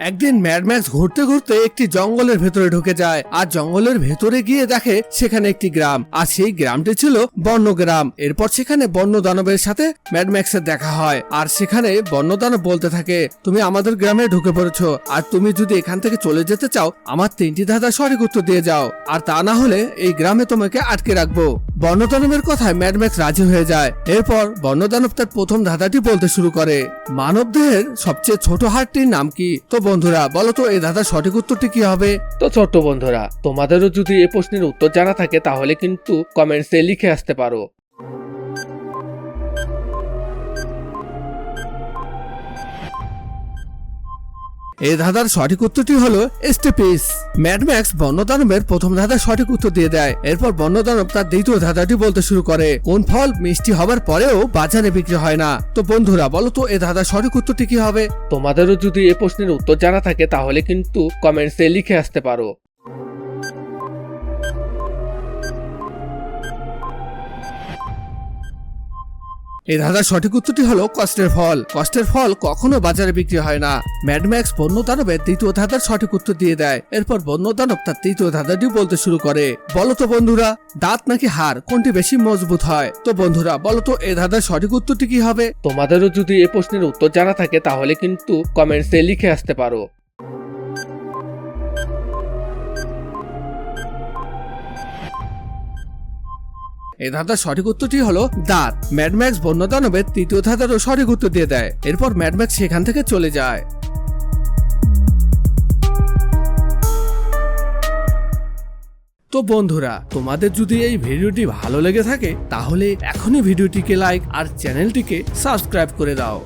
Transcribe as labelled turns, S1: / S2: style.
S1: একদিন ম্যাডম্যাক্স ঘুরতে ঘুরতে একটি জঙ্গলের ভেতরে ঢুকে যায়। আর জঙ্গলের ভেতরে গিয়ে দেখে সেখানে একটি গ্রাম। আর সেই গ্রামটি ছিল বন্য গ্রাম এরপর সেখানে বন্য দানবের সাথে ম্যাডম্যাক্সের দেখা হয়। আর সেখানে বন্য দানব বলতে থাকে, তুমি আমাদের গ্রামে ঢুকে পড়েছো। আর তুমি যদি এখান থেকে চলে যেতে চাও, আমার তিনটি ধাঁধা সঠিক উত্তর দিয়ে যাও। আর তা না হলে এই গ্রামে তোমাকে আটকে রাখব। বন্যদানবের কথায় ম্যাডম্যাক্স রাজি হয়ে যায়। এরপর বন্যদানব তার প্রথম ধাঁধাটি বলতে শুরু করে। মানব দেহের সবচেয়ে ছোট হাড়টির নাম কি? তো বন্ধুরা বলো তো এই ধাঁধার সঠিক উত্তরটি কি হবে?
S2: তো ছোট্ট বন্ধুরা, তোমাদেরও যদি এ প্রশ্নের উত্তর জানা থাকে, তাহলে কিন্তু কমেন্টসে লিখে আসতে পারো।
S1: এই ধাঁধার সঠিক উত্তরটি হলো স্টেপিস ম্যাডম্যাক্স বন্যদানবের প্রথম ধাঁধার সঠিক উত্তর দিয়ে দেয়। এরপর বন্যদানব তার দ্বিতীয় ধাঁধাটি বলতে শুরু করে। কোন ফল মিষ্টি হবার পরেও বাজারে বিক্রি হয় না? তো বন্ধুরা, বলো তো এই ধাঁধার সঠিক উত্তরটি কি হবে?
S2: তোমাদেরও যদি এ প্রশ্নের উত্তর জানা থাকে, তাহলে কিন্তু কমেন্টসে লিখে আসতে পারো।
S1: এই ধাঁধার সঠিক উত্তরটি হলো কষ্টের ফল। কষ্টের ফল কখনো বাজারে বিক্রি হয় না। ম্যাডম্যাক্স বন্য দানবের দ্বিতীয় ধাঁধার সঠিক উত্তর দিয়ে দেয়। এরপর বন্য দানব তার তৃতীয় ধাঁধাটি বলতে শুরু করে। বলো তো বন্ধুরা, দাঁত নাকি হাড়? কোনটি বেশি মজবুত হয়? তো বন্ধুরা, বলো তো এই ধাঁধার সঠিক উত্তরটি কি হবে?
S2: তোমাদেরও যদি এ প্রশ্নের উত্তর জানা থাকে, তাহলে কিন্তু কমেন্টসে লিখে আসতে পারো।
S1: এই ধাঁধার সঠিক উত্তরটি হলো দাঁত। ম্যাডম্যাক্স বন্য দানবের তৃতীয় ধাঁধারও সঠিক উত্তর দিয়ে দেয়। এরপর ম্যাডম্যাক্স সেখান থেকে চলে যায়। তো বন্ধুরা, তোমাদের যদি এই ভিডিওটি ভালো লেগে থাকে, তাহলে এখনই ভিডিওটিকে লাইক আর চ্যানেলটিকে সাবস্ক্রাইব করে দাও।